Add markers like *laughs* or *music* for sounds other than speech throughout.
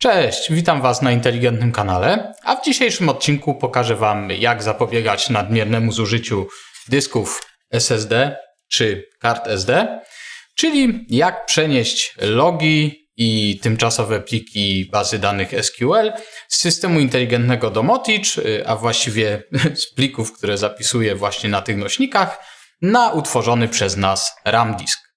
Cześć, witam Was na inteligentnym kanale, a w dzisiejszym odcinku pokażę Wam, jak zapobiegać nadmiernemu zużyciu dysków SSD czy kart SD, czyli jak przenieść logi i tymczasowe pliki bazy danych SQL z systemu inteligentnego do Motich, a właściwie *laughs* z plików, które zapisuję właśnie na tych nośnikach, na utworzony przez nas RAM disk.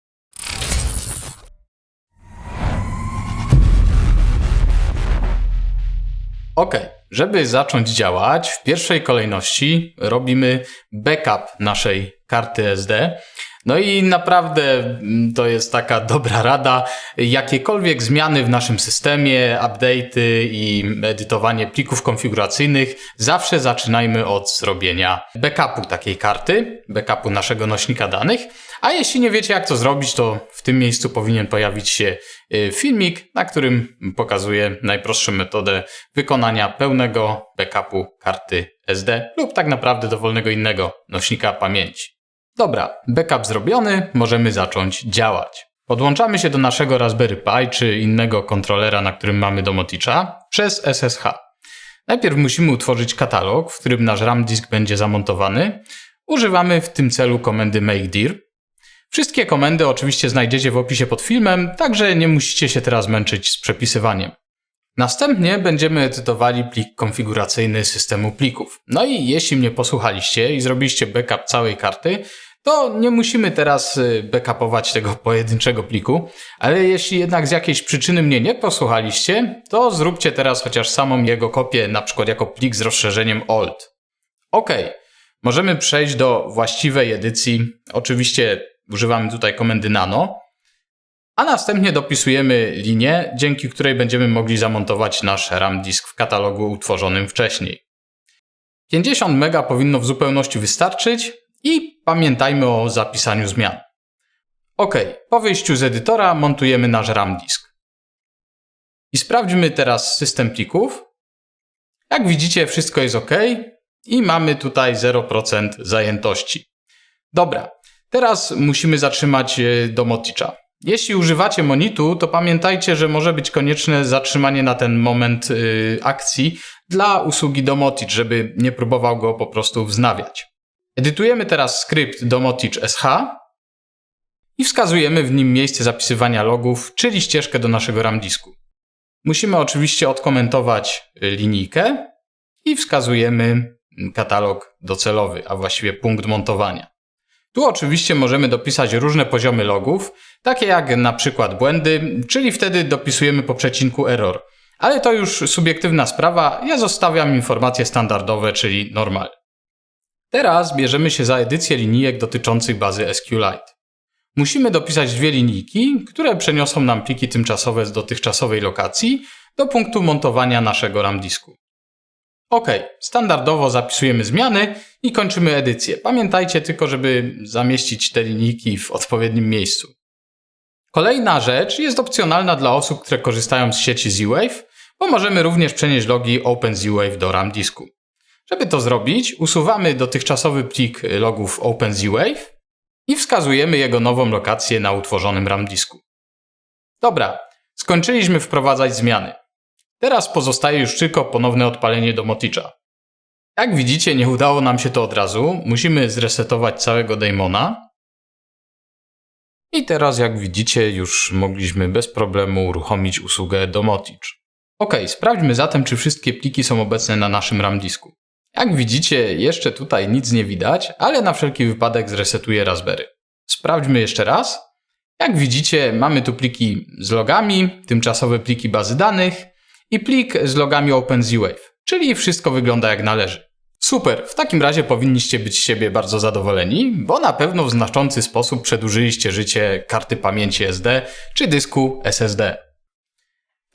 Ok, żeby zacząć działać, w pierwszej kolejności robimy backup naszej karty SD. No i naprawdę mm, to jest taka *laughs* dobra rada. Jakiekolwiek zmiany w naszym systemie, update'y i edytowanie plików konfiguracyjnych, zawsze zaczynajmy od zrobienia backupu takiej karty, backupu naszego nośnika danych. A jeśli nie wiecie jak to zrobić, to w tym miejscu powinien pojawić się y, filmik, na którym pokazuję najprostszą metodę wykonania pełnego backupu karty SD lub tak naprawdę dowolnego innego nośnika pamięci. Dobra, backup zrobiony, możemy zacząć działać. Podłączamy się do naszego Raspberry Pi czy innego kontrolera, na którym mamy Domoticza przez SSH. Najpierw musimy utworzyć katalog, w którym nasz RAM disk będzie zamontowany. Używamy w tym celu komendy makedir. Wszystkie komendy oczywiście znajdziecie w opisie pod filmem, także nie musicie się teraz męczyć z przepisywaniem. Następnie będziemy edytowali plik konfiguracyjny systemu plików. No i jeśli mnie posłuchaliście i zrobiliście backup całej karty, to nie musimy teraz y, backupować tego pojedynczego pliku, ale jeśli jednak z jakiejś przyczyny mnie nie posłuchaliście, to zróbcie teraz chociaż samą jego kopię, na przykład jako plik z rozszerzeniem OLD. Ok, możemy przejść do właściwej edycji. Oczywiście używamy tutaj komendy nano, a następnie dopisujemy linię, dzięki której będziemy mogli zamontować nasz RAM disk w katalogu utworzonym wcześniej. 50 MB powinno w zupełności wystarczyć i pamiętajmy o zapisaniu zmian. Ok, po wyjściu z edytora montujemy nasz RAM disk. I sprawdźmy teraz system plików. Jak widzicie, wszystko jest ok i mamy tutaj 0% zajętości. Dobra, teraz musimy zatrzymać e, do Moticza. Jeśli używacie Monitu, to pamiętajcie, że może być konieczne zatrzymanie na ten moment yy, akcji dla usługi Domotic, żeby nie próbował go po prostu wznawiać. Edytujemy teraz skrypt Domotic SH i wskazujemy w nim miejsce zapisywania logów, czyli ścieżkę do naszego RAM disku. Musimy oczywiście odkomentować linijkę i wskazujemy katalog docelowy, a właściwie punkt montowania. Tu oczywiście możemy dopisać różne poziomy logów, takie jak na przykład błędy, czyli wtedy dopisujemy po przecinku error. Ale to już subiektywna sprawa, ja zostawiam informacje standardowe, czyli normal. Teraz bierzemy się za edycję linijek dotyczących bazy SQLite. Musimy dopisać dwie linijki, które przeniosą nam pliki tymczasowe z dotychczasowej lokacji do punktu montowania naszego RAM disku. Ok, standardowo zapisujemy zmiany i kończymy edycję. Pamiętajcie tylko, żeby zamieścić te linijki w odpowiednim miejscu. Kolejna rzecz jest opcjonalna dla osób, które korzystają z sieci Z-Wave, bo możemy również przenieść logi OpenZWave do RAM disku. Żeby to zrobić, usuwamy dotychczasowy plik logów OpenZWave i wskazujemy jego nową lokację na utworzonym RAM disku. Dobra, skończyliśmy wprowadzać zmiany. Teraz pozostaje już tylko ponowne odpalenie do Moticza. Jak widzicie, nie udało nam się to od razu. Musimy zresetować całego daemona. I teraz, jak widzicie, już mogliśmy bez problemu uruchomić usługę Domotich. Ok, sprawdźmy zatem, czy wszystkie pliki są obecne na naszym RAM disku. Jak widzicie, jeszcze tutaj nic nie widać, ale na wszelki wypadek zresetuję Raspberry. Sprawdźmy jeszcze raz. Jak widzicie, mamy tu pliki z logami, tymczasowe pliki bazy danych, i plik z logami OpenZWave, czyli wszystko wygląda jak należy. Super, w takim razie powinniście być z siebie bardzo zadowoleni, bo na pewno w znaczący sposób przedłużyliście życie karty pamięci SD czy dysku SSD.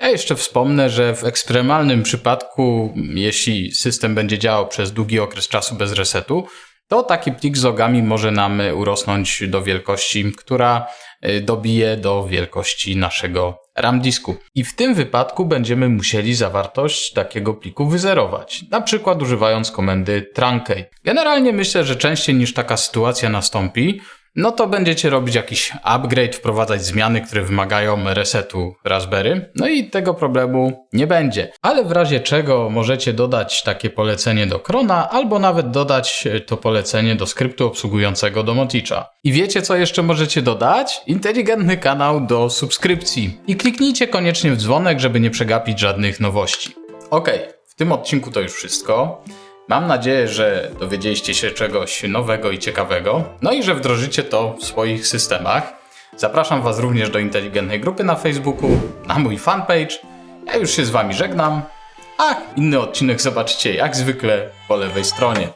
Ja jeszcze wspomnę, że w ekstremalnym przypadku, jeśli system będzie działał przez długi okres czasu bez resetu, to taki plik z logami może nam urosnąć do wielkości, która y, dobije do wielkości naszego RAM disku. I w tym wypadku będziemy musieli zawartość takiego pliku wyzerować, na przykład używając komendy truncate. Generalnie myślę, że częściej niż taka sytuacja nastąpi, no to będziecie robić jakiś upgrade, wprowadzać zmiany, które wymagają resetu Raspberry, no i tego problemu nie będzie. Ale w razie czego możecie dodać takie polecenie do Krona, albo nawet dodać to polecenie do skryptu obsługującego Domoticza. I wiecie co jeszcze możecie dodać? Inteligentny kanał do subskrypcji. I kliknijcie koniecznie w dzwonek, żeby nie przegapić żadnych nowości. Okej, w tym odcinku to już wszystko. Mam nadzieję, że dowiedzieliście się czegoś nowego i ciekawego, no i że wdrożycie to w swoich systemach. Zapraszam Was również do inteligentnej grupy na Facebooku, na mój fanpage. Ja już się z Wami żegnam, a inny odcinek zobaczycie jak zwykle po lewej stronie.